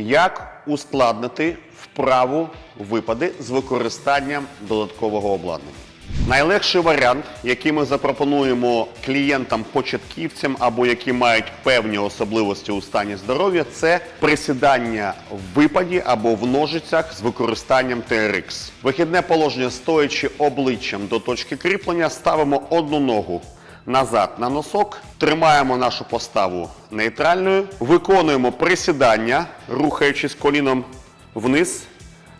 Як ускладнити вправу випади з використанням додаткового обладнання? Найлегший варіант, який ми запропонуємо клієнтам-початківцям або які мають певні особливості у стані здоров'я, це присідання в випаді або в ножицях з використанням TRX. Вихідне положення, стоячи обличчям до точки кріплення, ставимо одну ногу назад на носок, тримаємо нашу поставу нейтральною, виконуємо присідання, рухаючись коліном вниз.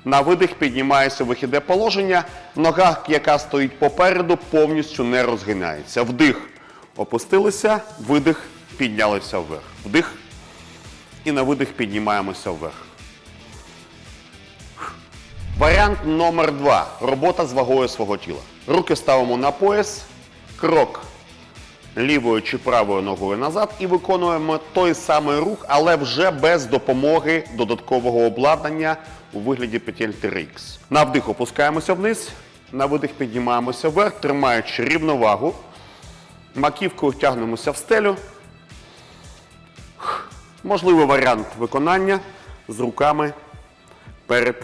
На видих піднімається вихідне положення. Нога, яка стоїть попереду, повністю не розгинається. Вдих опустилися, видих піднялися вверх. Вдих і на видих піднімаємося вверх. Варіант номер два. Робота з вагою свого тіла. Руки ставимо на пояс, крок лівою чи правою ногою назад і виконуємо той самий рух, але вже без допомоги додаткового обладнання у вигляді петель TRX. На вдих опускаємося вниз, на видих піднімаємося вверх, тримаючи рівновагу. Маківкою тягнемося в стелю. Можливий варіант виконання з руками перед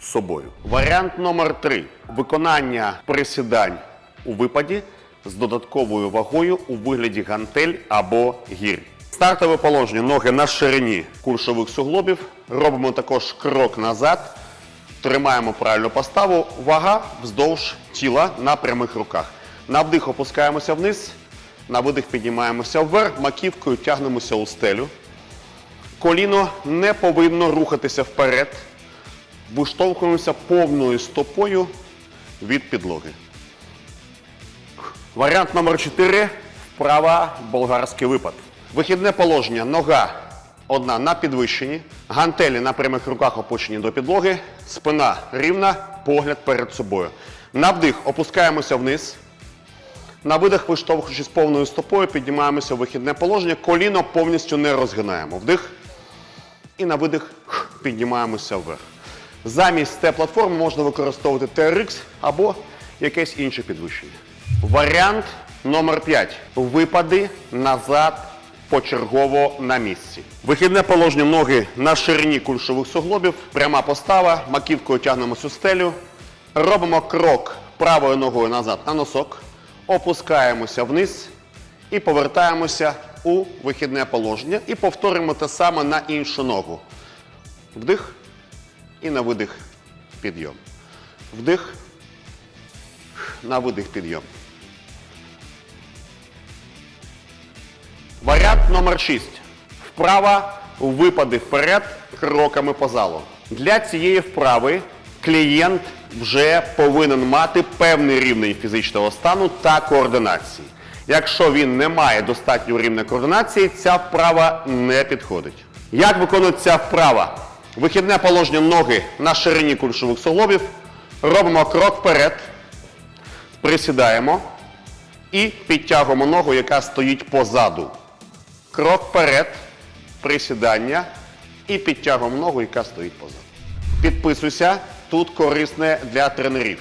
собою. Варіант номер три. Виконання присідань у випаді з додатковою вагою у вигляді гантель або гір. Стартове положення ноги на ширині кульшових суглобів. Робимо також крок назад. Тримаємо правильну поставу. Вага вздовж тіла на прямих руках. На вдих опускаємося вниз, на видих піднімаємося вверх, маківкою тягнемося у стелю. Коліно не повинно рухатися вперед. Виштовхуємося повною стопою від підлоги. Варіант номер 4 вправа болгарський випад. Вихідне положення. Нога одна на підвищенні, гантелі на прямих руках опущені до підлоги, спина рівна, погляд перед собою. На вдих опускаємося вниз. На видих, виштовхуючись повною стопою, піднімаємося в вихідне положення, коліно повністю не розгинаємо. Вдих. І на видих піднімаємося вверх. Замість те платформи можна використовувати TRX або якесь інше підвищення. Варіант номер 5. Випади назад почергово на місці. Вихідне положення ноги на ширині кульшових суглобів, пряма постава, маківкою тягнемося у стелю. Робимо крок правою ногою назад на носок, опускаємося вниз і повертаємося у вихідне положення і повторюємо те саме на іншу ногу. Вдих і на видих підйом. Вдих, на видих підйом. Варіант номер 6. Вправа випади вперед кроками по залу. Для цієї вправи клієнт вже повинен мати певний рівень фізичного стану та координації. Якщо він не має достатнього рівня координації, ця вправа не підходить. Як виконується вправа? Вихідне положення ноги на ширині кульшових суглобів. Робимо крок вперед, присідаємо і підтягуємо ногу, яка стоїть позаду. Крок вперед, присідання і підтягуємо ногу, яка стоїть позаду. Підписуйся, тут корисне для тренерів.